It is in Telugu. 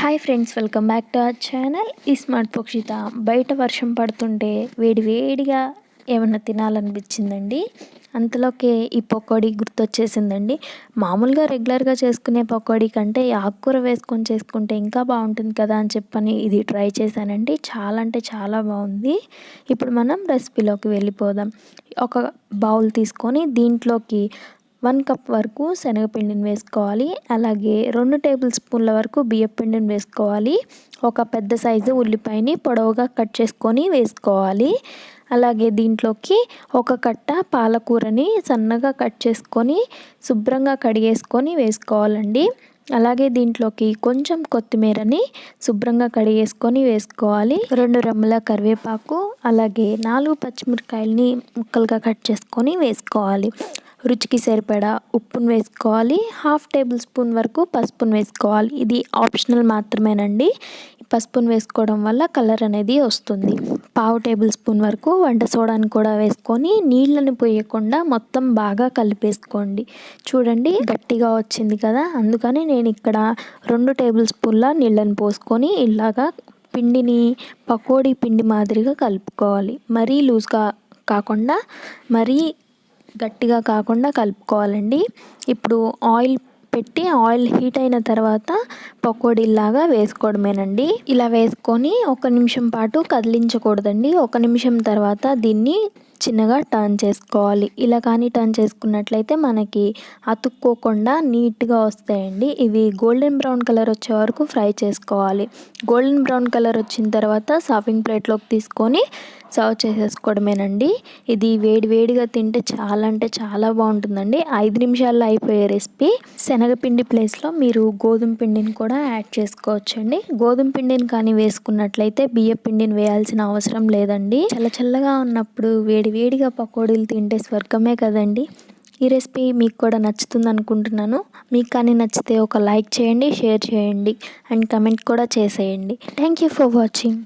Hi friends welcome back to our channel ఈ స్మార్ట్ పక్షిత బయట వర్షం పడుతుంటే వేడి వేడిగా ఏమన్నా తినాలనిపించిందండి? అంతలోకే ఈ పకోడీ గుర్తొచ్చేసిందండి. మామూలుగా రెగ్యులర్గా చేసుకునే పకోడీ కంటే ఆకుకూర వేసుకొని చేసుకుంటే ఇంకా బాగుంటుంది కదా అని చెప్పని ఇది ట్రై చేశానండి. చాలా అంటే చాలా బాగుంది. ఇప్పుడు మనం రెసిపీలోకి వెళ్ళిపోదాం. ఒక బౌల్ తీసుకొని దీంట్లోకి వన్ కప్ వరకు శనగపిండిని వేసుకోవాలి. అలాగే రెండు టేబుల్ స్పూన్ల వరకు బియ్యపిండిని వేసుకోవాలి. ఒక పెద్ద సైజు ఉల్లిపాయని పొడవుగా కట్ చేసుకొని వేసుకోవాలి. అలాగే దీంట్లోకి ఒక కట్ట పాలకూరని సన్నగా కట్ చేసుకొని శుభ్రంగా కడిగేసుకొని వేసుకోవాలండి. అలాగే దీంట్లోకి కొంచెం కొత్తిమీరని శుభ్రంగా కడిగేసుకొని వేసుకోవాలి. రెండు రమ్ముల కరివేపాకు అలాగే నాలుగు పచ్చిమిరకాయలని ముక్కలుగా కట్ చేసుకొని వేసుకోవాలి. రుచికి సరిపడా ఉప్పును వేసుకోవాలి. హాఫ్ టేబుల్ స్పూన్ వరకు పసుపును వేసుకోవాలి. ఇది ఆప్షనల్ మాత్రమేనండి. పసుపును వేసుకోవడం వల్ల కలర్ అనేది వస్తుంది. పావు టేబుల్ స్పూన్ వరకు వంట సోడాని కూడా వేసుకొని నీళ్ళని పోయకుండా మొత్తం బాగా కలిపేసుకోండి. చూడండి గట్టిగా వచ్చింది కదా. అందుకని నేను ఇక్కడ రెండు టేబుల్ స్పూన్ల నీళ్ళని పోసుకొని ఇలాగా పిండిని పకోడీ పిండి మాదిరిగా కలుపుకోవాలి. మరీ లూజ్గా కాకుండా మరీ గట్టిగా కాకుండా కలుపుకోవాలండి. ఇప్పుడు ఆయిల్ పెట్టి ఆయిల్ హీట్ అయిన తర్వాత పకోడీలాగా వేసుకోవడమేనండి. ఇలా వేసుకొని ఒక నిమిషం పాటు కదిలించకూడదండి. ఒక నిమిషం తర్వాత దీన్ని చిన్నగా టర్న్ చేసుకోవాలి. ఇలా కానీ టర్న్ చేసుకున్నట్లయితే మనకి అతుక్కోకుండా నీట్గా వస్తాయండి. ఇవి గోల్డెన్ బ్రౌన్ కలర్ వచ్చే వరకు ఫ్రై చేసుకోవాలి. గోల్డెన్ బ్రౌన్ కలర్ వచ్చిన తర్వాత సర్వింగ్ ప్లేట్లోకి తీసుకొని సర్వ్ చేసేసుకోవడమేనండి. ఇది వేడి వేడిగా తింటే చాలా అంటే చాలా బాగుంటుందండి. ఐదు నిమిషాల్లో అయిపోయే రెసిపీ. శనగపిండి ప్లేస్లో మీరు గోధుమ పిండిని కూడా యాడ్ చేసుకోవచ్చండి. గోధుమ పిండిని కానీ వేసుకున్నట్లయితే బియ్య పిండిని వేయాల్సిన అవసరం లేదండి. చల్ల చల్లగా ఉన్నప్పుడు వేడి వేడిగా పకోడీలు తింటే స్వర్గమే కదండి. ఈ రెసిపీ మీకు కూడా నచ్చుతుంది అనుకుంటున్నాను. మీకు కానీ నచ్చితే ఒక లైక్ చేయండి షేర్ చేయండి అండ్ కమెంట్ కూడా చేసేయండి. Thank you for watching.